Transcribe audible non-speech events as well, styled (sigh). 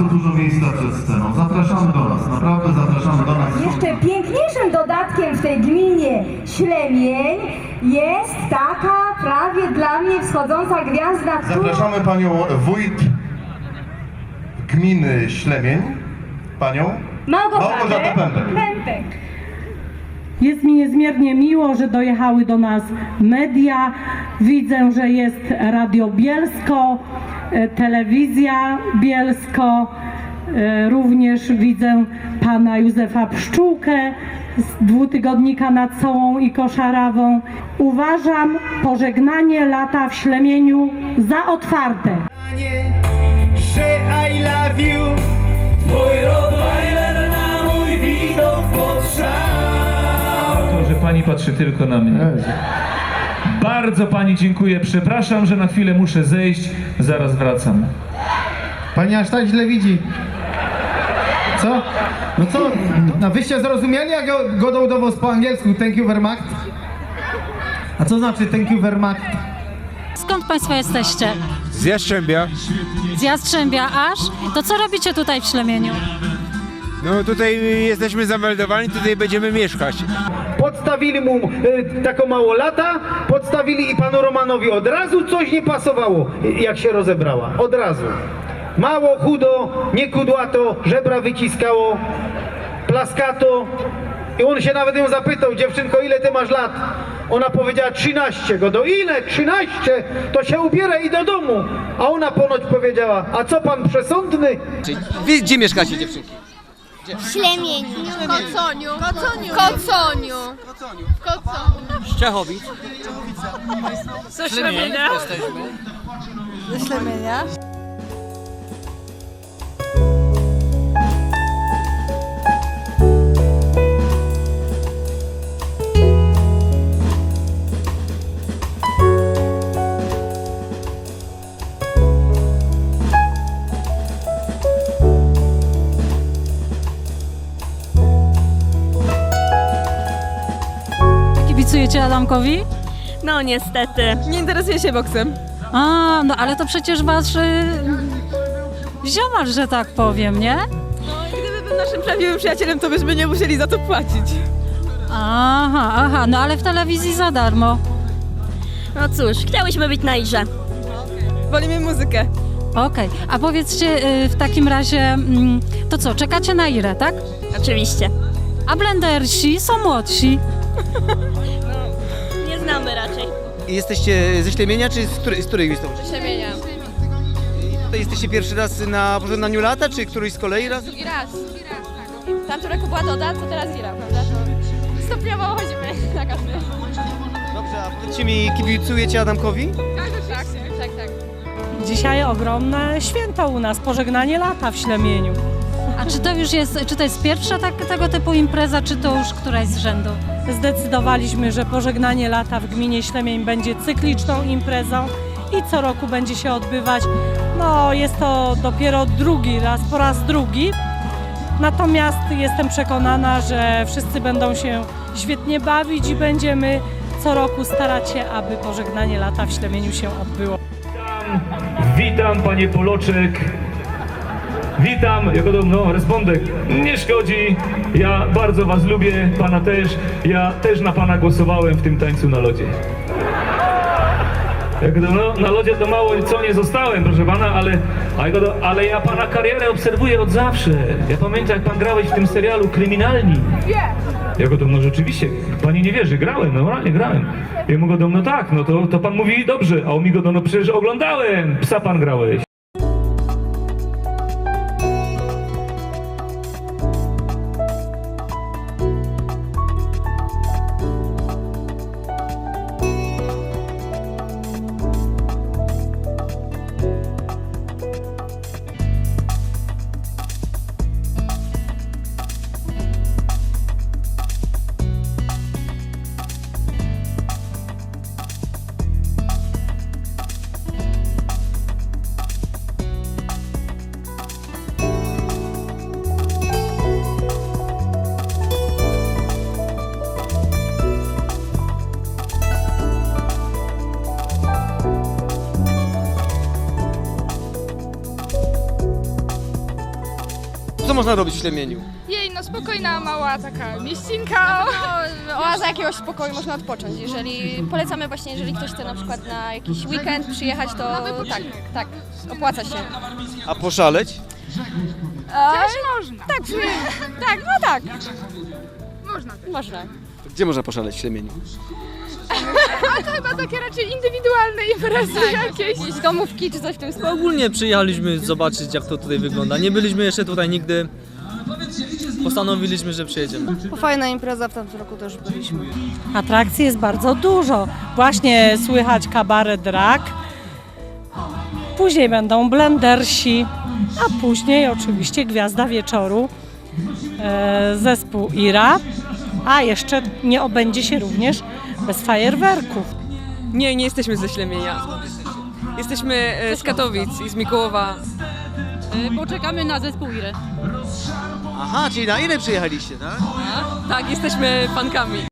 bardzo dużo miejsca przed sceną. Zapraszamy do nas, naprawdę zapraszamy do nas. Jeszcze piękniejszym dodatkiem w tej gminie Ślemień jest taka prawie dla mnie wschodząca gwiazda, która... Zapraszamy panią wójt gminy Ślemień, panią Małgorzatę Małgorzatę Pępek. Pępek. Jest mi niezmiernie miło, że dojechały do nas media. Widzę, że jest Radio Bielsko, e, telewizja Bielsko. E, Również widzę pana Józefa Pszczółkę z dwutygodnika nad Sołą i Koszarawą. Uważam pożegnanie lata w Ślemieniu za otwarte. że I love you patrzy tylko na mnie. Bardzo pani dziękuję. Przepraszam, że na chwilę muszę zejść. Zaraz wracam. Pani aż tak źle widzi. Co? No co? No wyście zrozumieli, jak go- godą do was po angielsku? Thank you very much. A co znaczy thank you very much? Skąd Państwo jesteście? Z Jastrzębia. Z Jastrzębia aż? To co robicie tutaj w Ślemieniu? No tutaj jesteśmy zameldowani, tutaj będziemy mieszkać. Podstawili mu y, taką mało lata Podstawili i panu Romanowi od razu coś nie pasowało Jak się rozebrała, od razu Mało, chudo, nie kudłato Żebra wyciskało Plaskato I on się nawet ją zapytał Dziewczynko ile ty masz lat? Ona powiedziała 13 go do ile? 13? To się ubieraj i do domu A ona ponoć powiedziała A co pan przesądny? Wy gdzie mieszkacie dziewczynki? W Ślemieniu. Koconiu. Koconiu. Koconiu. W Koconiu. Z Czechowic. Ze Ślemienia. Jesteśmy. Ze Ślemienia. Kibicujecie Adamkowi? No niestety. Nie interesuje się boksem. A, no ale to przecież wasz y, ziomal, że tak powiem, nie? No gdyby był naszym prawdziwym przyjacielem, to byśmy nie musieli za to płacić. Aha, aha, no ale w telewizji za darmo. No cóż, chciałyśmy być na Irze. Wolimy muzykę. Okej, a powiedzcie y, w takim razie, mm, to co, czekacie na Irę, tak? Oczywiście. A blendersi są młodsi. (laughs) Jesteście ze Ślemienia, czy z której, z której miejscowości? Ślemienia. I tutaj jesteście pierwszy raz na pożegnaniu lata, czy któryś z kolei raz? Drugi raz. Drugi raz, tak. Tamtym roku była Doda, to teraz Ira, prawda? To stopniowo chodzimy (laughs) na każdy. Dobrze, a powiedzcie mi, kibicujecie Adamkowi? Tak, tak, tak. Dzisiaj ogromne święto u nas, pożegnanie lata w Ślemieniu. A czy to już jest, czy to jest pierwsza tak, tego typu impreza, czy to już któraś z rzędu? Zdecydowaliśmy, że pożegnanie lata w gminie Ślemień będzie cykliczną imprezą i co roku będzie się odbywać. No, jest to dopiero drugi raz, po raz drugi. Natomiast jestem przekonana, że wszyscy będą się świetnie bawić i będziemy co roku starać się, aby pożegnanie lata w Ślemieniu się odbyło. Witam panie Poloczek. Witam, jako no, respondek. Nie szkodzi. Ja bardzo was lubię, pana też. Ja też na pana głosowałem w tym tańcu na lodzie. Jak to, no, na lodzie to mało co nie zostałem, proszę pana, ale, ale ja pana karierę obserwuję od zawsze. Ja pamiętam, jak pan grałeś w tym serialu Kryminalni. Jako to, no rzeczywiście, pani nie wierzy, grałem, normalnie grałem. Ja mu go no tak, no to, to pan mówi dobrze, a on mi go no przecież oglądałem, psa pan grałeś. Co można robić w Ślemieniu? Jej, no spokojna, mała taka mieścinka. No, oaza jakiegoś spokoju, można odpocząć. Jeżeli polecamy właśnie, jeżeli ktoś chce na przykład na jakiś weekend przyjechać, to tak, tak, opłaca się. A poszaleć? Też można. Tak, tak, no tak. Można. Można. Gdzie można poszaleć w Ślemieniu? A to chyba takie raczej indywidualne imprezy jakieś. Jakieś domówki czy coś w tym stylu. Ogólnie przyjechaliśmy zobaczyć jak to tutaj wygląda. Nie byliśmy jeszcze tutaj nigdy. Postanowiliśmy, że przyjedziemy. Fajna impreza, w tamtym roku też byliśmy. Atrakcji jest bardzo dużo. Właśnie słychać kabaret drag. Później będą blendersi, a później oczywiście gwiazda wieczoru, e, zespół Ira. A jeszcze nie obędzie się również bez fajerwerków. Nie, nie jesteśmy ze Ślemienia. Jesteśmy e, z Katowic i z Mikołowa. Poczekamy na zespół Iry. Aha, czyli na ile przyjechaliście, tak? Tak, jesteśmy fankami.